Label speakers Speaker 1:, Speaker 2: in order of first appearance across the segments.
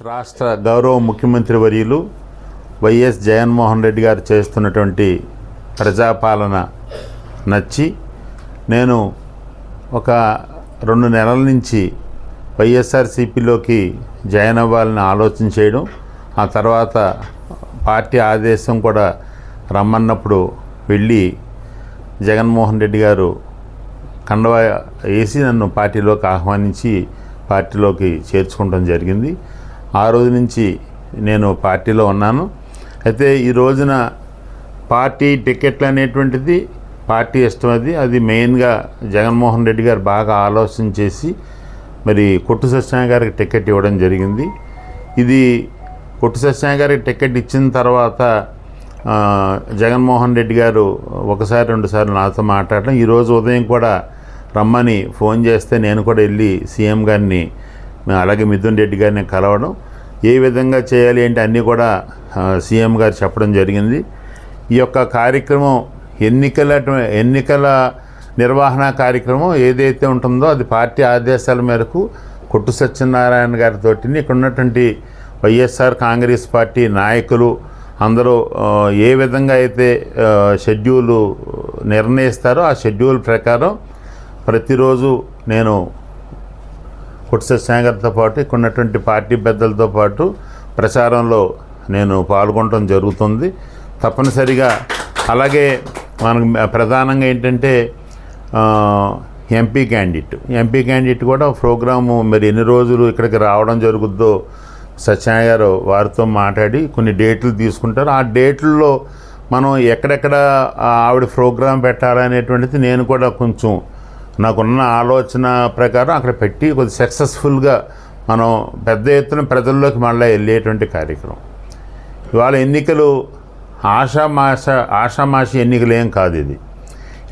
Speaker 1: రాష్ట్ర గౌరవ ముఖ్యమంత్రి వర్యులు వైఎస్ జగన్మోహన్ రెడ్డి గారు చేస్తున్నటువంటి ప్రజాపాలన నచ్చి నేను ఒక రెండు నెలల నుంచి వైఎస్ఆర్సీపీలోకి జాయిన్ అవ్వాలని ఆలోచన చేయడం ఆ తర్వాత పార్టీ ఆదేశం కూడా రమ్మన్నప్పుడు వెళ్ళి జగన్మోహన్ రెడ్డి గారు కండవా వేసి నన్ను పార్టీలోకి ఆహ్వానించి పార్టీలోకి చేర్చుకోవడం జరిగింది. ఆ రోజు నుంచి నేను పార్టీలో ఉన్నాను. అయితే ఈ రోజున పార్టీ టికెట్లు అనేటువంటిది పార్టీ ఇష్టం అది. అది మెయిన్గా జగన్మోహన్ రెడ్డి గారు బాగా ఆలోచన చేసి మరి కొట్టు సత్యనారాయణ గారికి టికెట్ ఇవ్వడం జరిగింది. ఇది కొట్టు సత్యనారాయణ గారికి టికెట్ ఇచ్చిన తర్వాత జగన్మోహన్ రెడ్డి గారు ఒకసారి రెండుసార్లు నాతో మాట్లాడడం ఈరోజు ఉదయం కూడా రమ్మని ఫోన్ చేస్తే నేను కూడా వెళ్ళి సీఎం గారిని అలాగే మిథున్ రెడ్డి గారిని కలవడం. ఏ విధంగా చేయాలి అంటే అన్నీ కూడా సీఎం గారు చెప్పడం జరిగింది. ఈ యొక్క కార్యక్రమం ఎన్నికల ఎన్నికల నిర్వహణ కార్యక్రమం ఏదైతే ఉంటుందో అది పార్టీ ఆదేశాల మేరకు కొట్టు సత్యనారాయణ గారితో ఇక్కడ ఉన్నటువంటి వైఎస్ఆర్ కాంగ్రెస్ పార్టీ నాయకులు అందరూ ఏ విధంగా అయితే షెడ్యూలు నిర్ణయిస్తారో ఆ షెడ్యూల్ ప్రకారం ప్రతిరోజు నేను కొట్టు సత్యనారాయణ పాటు ఇక్కడ ఉన్నటువంటి పార్టీ పెద్దలతో పాటు ప్రచారంలో నేను పాల్గొనడం జరుగుతుంది. తప్పనిసరిగా అలాగే మనకు ప్రధానంగా ఏంటంటే ఎంపీ క్యాండిడేట్. ఎంపీ క్యాండిడేట్ కూడా ప్రోగ్రాము మరి ఎన్ని రోజులు ఇక్కడికి రావడం జరుగుద్దో సత్యనారాయణ గారు వారితో మాట్లాడి కొన్ని డేట్లు తీసుకుంటారు. ఆ డేట్లలో మనం ఎక్కడెక్కడ ఆవిడ ప్రోగ్రాం పెట్టాలనేటువంటిది నేను కూడా కొంచెం నాకున్న ఆలోచన ప్రకారం అక్కడ పెట్టి కొద్ది సక్సెస్ఫుల్గా మనం పెద్ద ఎత్తున ప్రజల్లోకి మళ్ళీ వెళ్ళేటువంటి కార్యక్రమం. ఇవాళ ఎన్నికలు ఆషామాష ఆషామాషి ఎన్నికలు ఏం కాదు ఇది.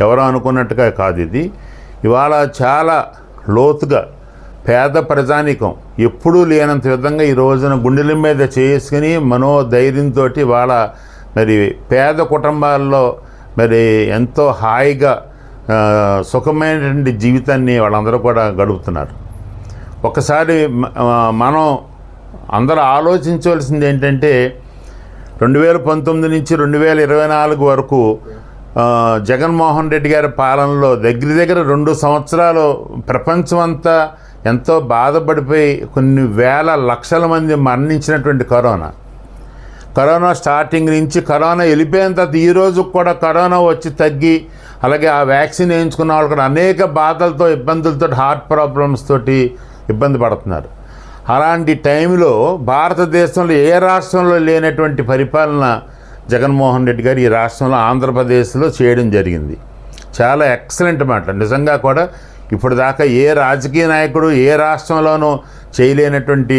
Speaker 1: ఎవరో అనుకున్నట్టుగా కాదు ఇది. ఇవాళ చాలా లోతుగా పేద ప్రజానికం ఎప్పుడూ లేనంత విధంగా ఈ రోజున గుండెల మీద చేసుకుని మనోధైర్యంతో ఇవాళ మరి పేద కుటుంబాల్లో మరి ఎంతో హాయిగా సుఖమైనటువంటి జీవితాన్ని వాళ్ళందరూ కూడా గడుపుతున్నారు. ఒకసారి మనం అందరూ ఆలోచించవలసింది ఏంటంటే రెండు వేల పంతొమ్మిది నుంచి రెండు వేల ఇరవై నాలుగు వరకు జగన్మోహన్ రెడ్డి గారి పాలనలో దగ్గర దగ్గర రెండు సంవత్సరాలు ప్రపంచమంతా ఎంతో బాధపడిపోయి కొన్ని వేల లక్షల మంది మరణించినటువంటి కరోనా. కరోనా స్టార్టింగ్ నుంచి కరోనా వెళ్ళిపోయిన తర్వాత ఈ కూడా కరోనా వచ్చి తగ్గి అలాగే ఆ వ్యాక్సిన్ వేయించుకున్న వాళ్ళు కూడా అనేక బాధలతో ఇబ్బందులతో హార్ట్ ప్రాబ్లమ్స్ తోటి ఇబ్బంది పడుతున్నారు. అలాంటి టైంలో భారతదేశంలో ఏ రాష్ట్రంలో లేనటువంటి పరిపాలన జగన్మోహన్ రెడ్డి గారు ఈ రాష్ట్రంలో ఆంధ్రప్రదేశ్లో చేయడం జరిగింది. చాలా ఎక్సలెంట్ మాట నిజంగా కూడా ఇప్పుడు దాకా ఏ రాజకీయ నాయకుడు ఏ రాష్ట్రంలోనూ చేయలేనటువంటి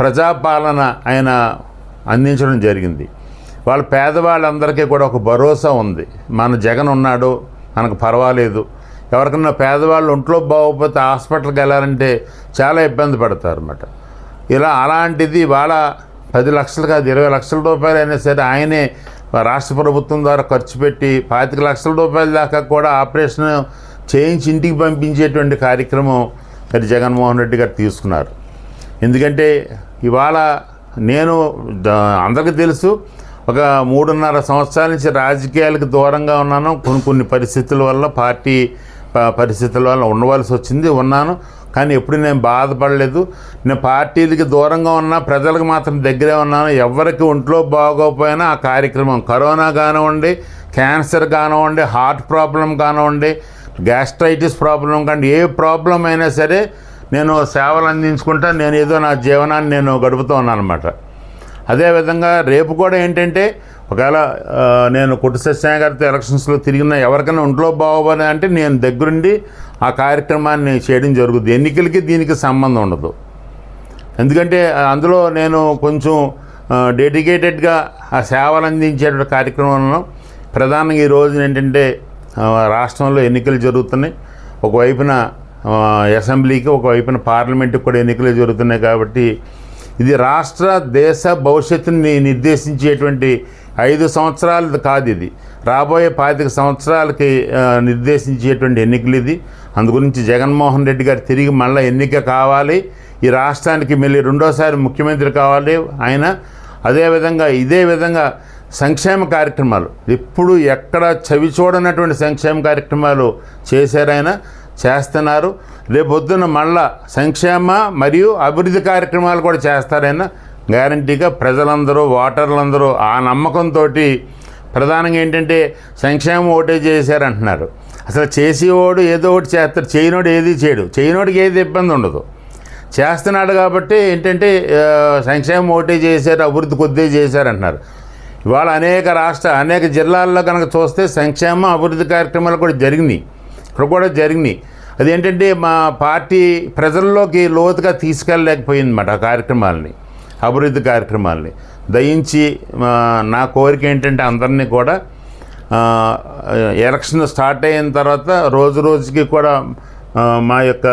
Speaker 1: ప్రజాపాలన ఆయన అందించడం జరిగింది. వాళ్ళ పేదవాళ్ళందరికీ కూడా ఒక భరోసా ఉంది. మన జగన్ ఉన్నాడు మనకు పర్వాలేదు. ఎవరికన్నా పేదవాళ్ళు ఒంట్లో బాగోకపోతే హాస్పిటల్కి వెళ్ళాలంటే చాలా ఇబ్బంది పడతారు అన్నమాట ఇలా అలాంటిది వాళ్ళ పది లక్షలు కాదు ఇరవై లక్షల రూపాయలు అయినా సరే ఆయనే రాష్ట్ర ప్రభుత్వం ద్వారా ఖర్చు పెట్టి పాతిక లక్షల రూపాయల దాకా కూడా ఆపరేషన్ చేయించి ఇంటికి పంపించేటువంటి కార్యక్రమం మరి జగన్మోహన్ రెడ్డి గారు తీసుకున్నారు. ఎందుకంటే ఇవాళ నేను అందరికీ తెలుసు ఒక మూడున్నర సంవత్సరాల నుంచి రాజకీయాలకు దూరంగా ఉన్నాను. కొన్ని కొన్ని పరిస్థితుల వల్ల పార్టీ పరిస్థితుల వల్ల ఉండవలసి వచ్చింది ఉన్నాను. కానీ ఎప్పుడు నేను బాధపడలేదు. నేను పార్టీలకి దూరంగా ఉన్నా ప్రజలకు మాత్రం దగ్గరే ఉన్నాను. ఎవరికి ఒంట్లో బాగోకపోయినా ఆ కార్యక్రమం కరోనా కానివ్వండి క్యాన్సర్ కానివ్వండి హార్ట్ ప్రాబ్లం కానివ్వండి గ్యాస్ట్రైటిస్ ప్రాబ్లం కానీ ఏ ప్రాబ్లం అయినా సరే నేను సేవలు అందించుకుంటా. నేను ఏదో నా జీవనాన్ని నేను గడుపుతూ ఉన్నాను అనమాట అదేవిధంగా రేపు కూడా ఏంటంటే ఒకవేళ నేను కుట్టు సత్యనారాయణ గారితో ఎలక్షన్స్లో తిరిగిన ఎవరికైనా ఒంట్లో బాగోవాలి అంటే నేను దగ్గరుండి ఆ కార్యక్రమాన్ని చేయడం జరుగుతుంది ఎన్నికలకి దీనికి సంబంధం ఉండదు. ఎందుకంటే అందులో నేను కొంచెం డెడికేటెడ్గా ఆ సేవలు అందించేటువంటి కార్యక్రమంలో ప్రధానంగా ఈ రోజున ఏంటంటే రాష్ట్రంలో ఎన్నికలు జరుగుతున్నాయి. ఒకవైపున అసెంబ్లీకి ఒకవైపున పార్లమెంట్కి కూడా ఎన్నికలు జరుగుతున్నాయి కాబట్టి ఇది రాష్ట్ర దేశ భవిష్యత్తుని నిర్దేశించేటువంటి ఐదు సంవత్సరాలు కాదు ఇది. రాబోయే పాతిక సంవత్సరాలకి నిర్దేశించేటువంటి ఎన్నికలు ఇది. అందు గురించి జగన్మోహన్ రెడ్డి గారు తిరిగి మళ్ళీ ఎన్నిక కావాలి. ఈ రాష్ట్రానికి మళ్ళీ రెండోసారి ముఖ్యమంత్రి కావాలి ఆయన. అదేవిధంగా ఇదే విధంగా సంక్షేమ కార్యక్రమాలు. ఎప్పుడు ఎక్కడ చవి చూడనటువంటి సంక్షేమ కార్యక్రమాలు చేశారైనా చేస్తున్నారు. రేపొద్దున మళ్ళా సంక్షేమ మరియు అభివృద్ధి కార్యక్రమాలు కూడా చేస్తారైనా గ్యారంటీగా ప్రజలందరూ ఓటర్లందరూ ఆ నమ్మకంతో ప్రధానంగా ఏంటంటే సంక్షేమం ఓటే చేశారంటున్నారు. అసలు చేసేవాడు ఏదో ఒకటి చేస్తాడు చేయనోడు ఏది చేయడు చేయనోడికి ఏది ఇబ్బంది ఉండదు. చేస్తున్నాడు కాబట్టి ఏంటంటే సంక్షేమం ఓటే చేశారు అభివృద్ధి కొద్దే చేశారంటున్నారు. ఇవాళ అనేక రాష్ట్ర అనేక జిల్లాల్లో కనుక చూస్తే సంక్షేమ అభివృద్ధి కార్యక్రమాలు కూడా జరిగినాయి. కూడా జరిగినాయి. అదేంటంటే మా పార్టీ ప్రజల్లోకి లోతుగా తీసుకెళ్ళలేకపోయింది అన్నమాట ఆ కార్యక్రమాలని అభివృద్ధి కార్యక్రమాలని. దయించి నా కోరిక ఏంటంటే అందరినీ కూడా ఎలక్షన్ స్టార్ట్ అయిన తర్వాత రోజు రోజుకి కూడా మా యొక్క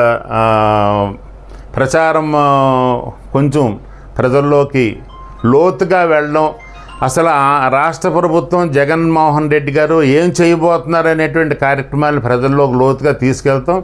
Speaker 1: ప్రచారం కొంచెం ప్రజల్లోకి లోతుగా వెళ్ళడం అసలు రాష్ట్ర ప్రభుత్వం జగన్మోహన్ రెడ్డి గారు ఏం చేయబోతున్నారు అనేటువంటి కార్యక్రమాలు ప్రజల్లోకి లోతుగా తీసుకెళ్తాం.